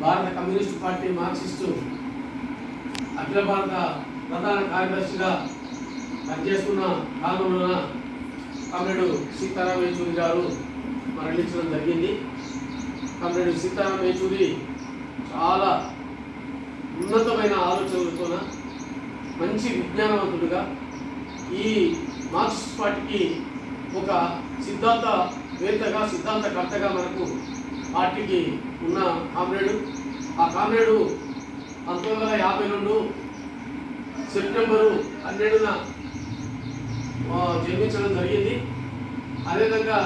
భారత communist party Marxist అఖిల భారత ప్రధాన కార్యదర్శిగా పనిచేస్తున్న కాలంలోన కామ్రేడు సీతారాం యేచూరి గారు మరణించడం జరిగింది. కామ్రేడు సీతారాం యేచూరి చాలా ఉన్నతమైన ఆలోచనలతోన మంచి విజ్ఞానవంతుడుగా ఈ మార్క్సిస్ట్ పార్టీకి ఒక సిద్ధాంత వేత్తగా సిద్ధాంతకర్తగా మనకు పార్టీకి ఉన్న కామ్రేడు. ఆ కామ్రేడు పంతొమ్మిది వందల యాభై రెండు సెప్టెంబరు పన్నెండున జన్మించడం జరిగింది. అదేవిధంగా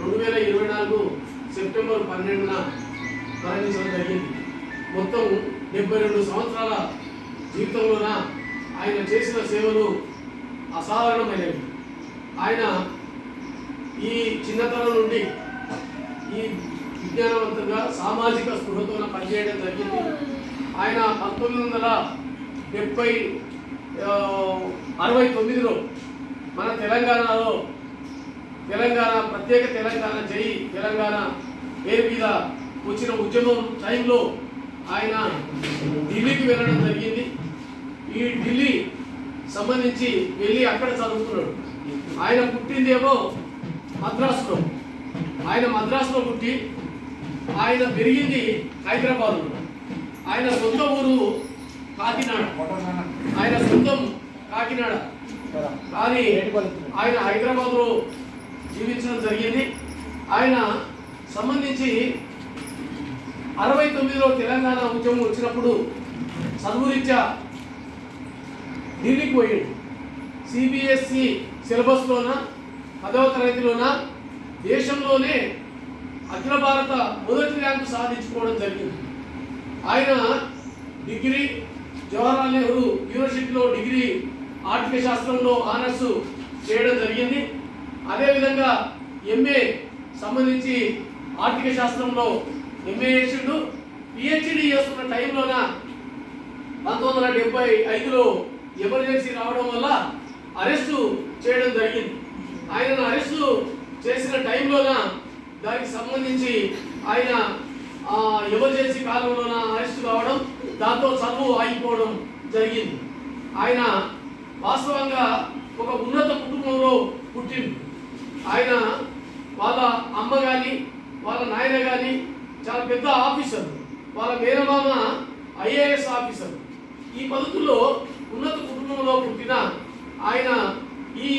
రెండు వేల ఇరవై నాలుగు సెప్టెంబర్ పన్నెండున మరణించడం జరిగింది. మొత్తం డెబ్బై రెండు సంవత్సరాల జీవితంలోన ఆయన చేసిన సేవలు అసాధారణమైనవి. ఆయన ఈ చిన్నతనం నుండి సామాజిక స్పృహతో పనిచేయడం జరిగింది. ఆయన పంతొమ్మిది వందల డెబ్బై అరవై తొమ్మిదిలో మన తెలంగాణలో తెలంగాణ ప్రత్యేక తెలంగాణ జై తెలంగాణ పేరు మీద వచ్చిన ఉద్యమం టైంలో ఆయన ఢిల్లీకి వెళ్ళడం జరిగింది. ఈ ఢిల్లీ సంబంధించి వెళ్ళి అక్కడ చదువుకున్నాడు. ఆయన పుట్టిందేమో మద్రాసులో. ఆయన మద్రాసులో పుట్టి ఆయన పెరిగింది హైదరాబాద్లో ఆయన సొంత ఊరు కాకినాడ. ఆయన సొంతం కాకినాడ. కానీ ఆయన హైదరాబాద్లో జీవించడం జరిగింది. ఆయన సంబంధించి అరవై తొమ్మిదిలో తెలంగాణ ఉద్యమం వచ్చినప్పుడు చదువురీత్యా ఢిల్లీకి పోయాడు. సిబిఎస్ఈ సిలబస్లోన పదవ తరగతిలోన దేశంలోనే అఖిల భారత మొదటి ర్యాంకు సాధించుకోవడం జరిగింది. ఆయన డిగ్రీ జవహర్లాల్ నెహ్రూ యూనివర్సిటీలో డిగ్రీ ఆర్థిక శాస్త్రంలో ఆనర్స్ చేయడం జరిగింది. అదేవిధంగా ఎంఏ సంబంధించి ఆర్థిక శాస్త్రంలో ఎంఏ చేసిండు. పిహెచ్డి చేస్తున్న టైంలోన పంతొమ్మిది వందల డెబ్బై ఐదులో ఎమర్జెన్సీ రావడం వల్ల అరెస్టు చేయడం జరిగింది. ఆయనను అరెస్టు చేసిన టైంలోన దానికి సంబంధించి ఆయన యువజేసి ఎమర్జెన్సీ కాలంలోన అరెస్టు కావడం దాంతో చదువు ఆగిపోవడం జరిగింది. ఆయన వాస్తవంగా ఒక ఉన్నత కుటుంబంలో పుట్టిండు. ఆయన వాళ్ళ అమ్మ కానీ వాళ్ళ నాయన కానీ చాలా పెద్ద ఆఫీసర్. వాళ్ళ మేనమామ ఐఏఎస్ ఆఫీసర్. ఈ పద్ధతుల్లో ఉన్నత కుటుంబంలో పుట్టిన ఆయన ఈ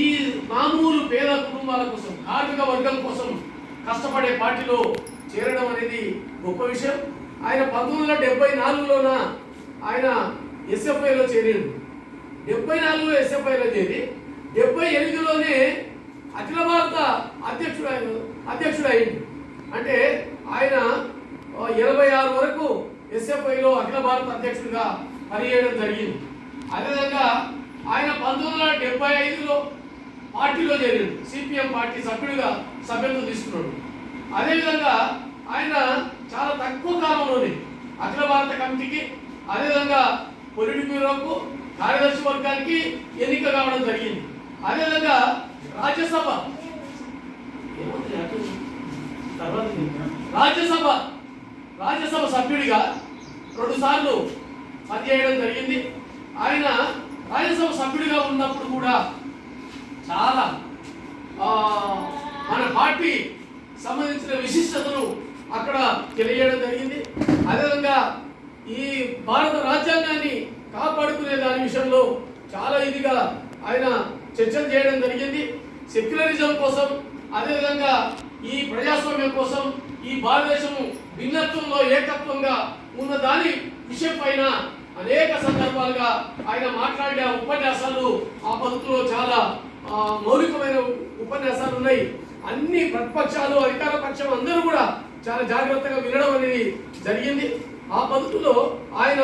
ఈ మామూలు పేద కుటుంబాల కోసం కార్మిక వర్గం కోసం కష్టపడే పార్టీలో చేరడం అనేది గొప్ప విషయం. ఆయన పంతొమ్మిది వందల డెబ్బై నాలుగులోన ఆయన ఎస్ఎఫ్ఐలో చేరాడు. డెబ్బై నాలుగులో ఎస్ఎఫ్ఐలో చేరి డెబ్బై ఎనిమిదిలోనే అఖిల భారత అధ్యక్షుడు అధ్యక్షుడు అయింది అంటే ఆయన ఎనభై ఆరు వరకు ఎస్ఎఫ్ఐలో అఖిల భారత అధ్యక్షుడిగా పనిచేయడం జరిగింది. అదేవిధంగా ఆయన పంతొమ్మిది వందల డెబ్బై ఐదులో పార్టీలో చేరాడు. సిపిఎం పార్టీ సభ్యుడిగా సభ్యత్వం తీసుకున్నాడు. అదేవిధంగా ఆయన చాలా తక్కువ కాలంలోనే అఖిల భారత కమిటీకి అదేవిధంగా పొలిటి బ్యూరోకు కార్యదర్శి వర్గానికి ఎన్నిక కావడం జరిగింది. అదేవిధంగా రాజ్యసభ. రాజ్యసభ. రాజ్యసభ సభ్యుడిగా రెండుసార్లు పనిచేయడం జరిగింది. ఆయన రాజ్యసభ సభ్యుడిగా ఉన్నప్పుడు కూడా చాలా మన పార్టీ సంబంధించిన విశిష్టతను అక్కడ తెలియడం జరిగింది. అదేవిధంగా ఈ భారత రాజ్యాంగాన్ని కాపాడుకునే దాని విషయంలో చాలా ఇదిగా ఆయన చర్చలు చేయడం జరిగింది. సెక్యులరిజం కోసం అదేవిధంగా ఈ ప్రజాస్వామ్యం కోసం ఈ భారతదేశం భిన్నత్వంలో ఏకత్వంగా ఉన్న దాని విషయం పైన అనేక సందర్భాలుగా ఆయన మాట్లాడే ఉపన్యాసాలు ఆ పద్ధతిలో చాలా మౌలికమైన ఉపన్యాసాలు ఉన్నాయి. అన్ని ప్రతిపక్షాలు అధికార పక్షం అందరూ కూడా చాలా జాగ్రత్తగా వినడం అనేది జరిగింది. ఆ పద్ధతిలో ఆయన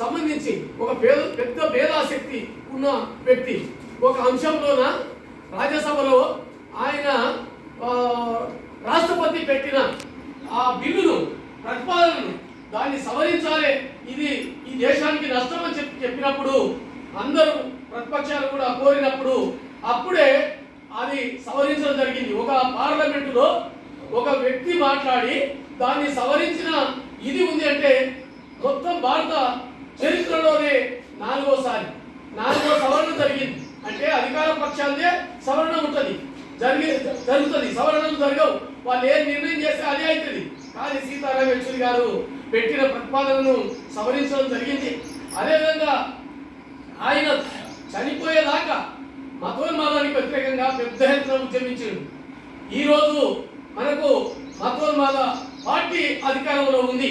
సంబంధించి ఒక పేద పెద్ద భేదాశక్తి ఉన్న వ్యక్తి ఒక అంశంలోన రాజ్యసభలో ఆయన రాష్ట్రపతి పెట్టిన ఆ బిల్లును ప్రతిపాదనను దాన్ని సవరించాలి ఇది ఈ దేశానికి నష్టం అని చెప్పి చెప్పినప్పుడు అందరూ ప్రతిపక్షాలు కూడా కోరినప్పుడు అప్పుడే అది సవరించడం జరిగింది. ఒక పార్లమెంటులో ఒక వ్యక్తి మాట్లాడి దాన్ని సవరించిన ఇది ఉంది అంటే మొత్తం భారత చరిత్రలోనే నాలుగోసారి నాలుగో సవరణ జరిగింది. అంటే అధికార పక్షాలదే సవరణ ఉంటుంది. జరిగి జరుగుతుంది. సవరణలు జరగవు. వాళ్ళు ఏం నిర్ణయం చేస్తే అదే అవుతుంది కానీ సీతారాం యెచూరి గారు పెట్టిన ప్రతిపాదనను సవరించడం జరిగింది. అదేవిధంగా ఆయన చనిపోయేదాకా మతోన్మాదానికి వ్యతిరేకంగా పెద్ద ఎత్తున ఉద్యమించాడు ఈరోజు మనకు మతోన్మాద పార్టీ అధికారంలో ఉంది.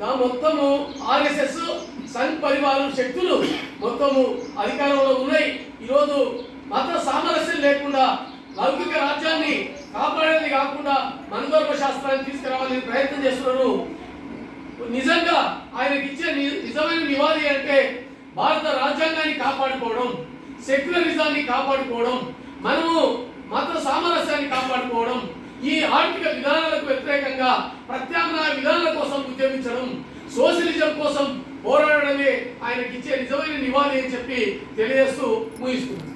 నా మొత్తము ఆర్ఎస్ఎస్ సంఘ్ పరివారం శక్తులు మొత్తము అధికారంలో ఉన్నాయి. ఈరోజు మత సామరస్యం లేకుండా లౌకిక రాజ్యాన్ని కాపాడేది కాకుండా మనధర్మ శాస్త్రాన్ని తీసుకురావాలని ప్రయత్నం చేస్తున్నారు ఆయనకి ఇచ్చే ని- నిజమైన నివాళి అంటే భారత రాజ్యాంగాన్ని కాపాడుకోవడం సెక్యులరిజాన్ని కాపాడుకోవడం మనము మత సామరస్యాన్ని కాపాడుకోవడం ఈ ఆర్థిక విధానాలకు వ్యతిరేకంగా ప్రత్యామ్నాయ విధానాల కోసం ఉద్యమించడం సోషలిజం కోసం పోరాడమే ఆయనకి ఇచ్చే నిజమైన నివాళి అని చెప్పి తెలియజేస్తూ ముగిస్తుంది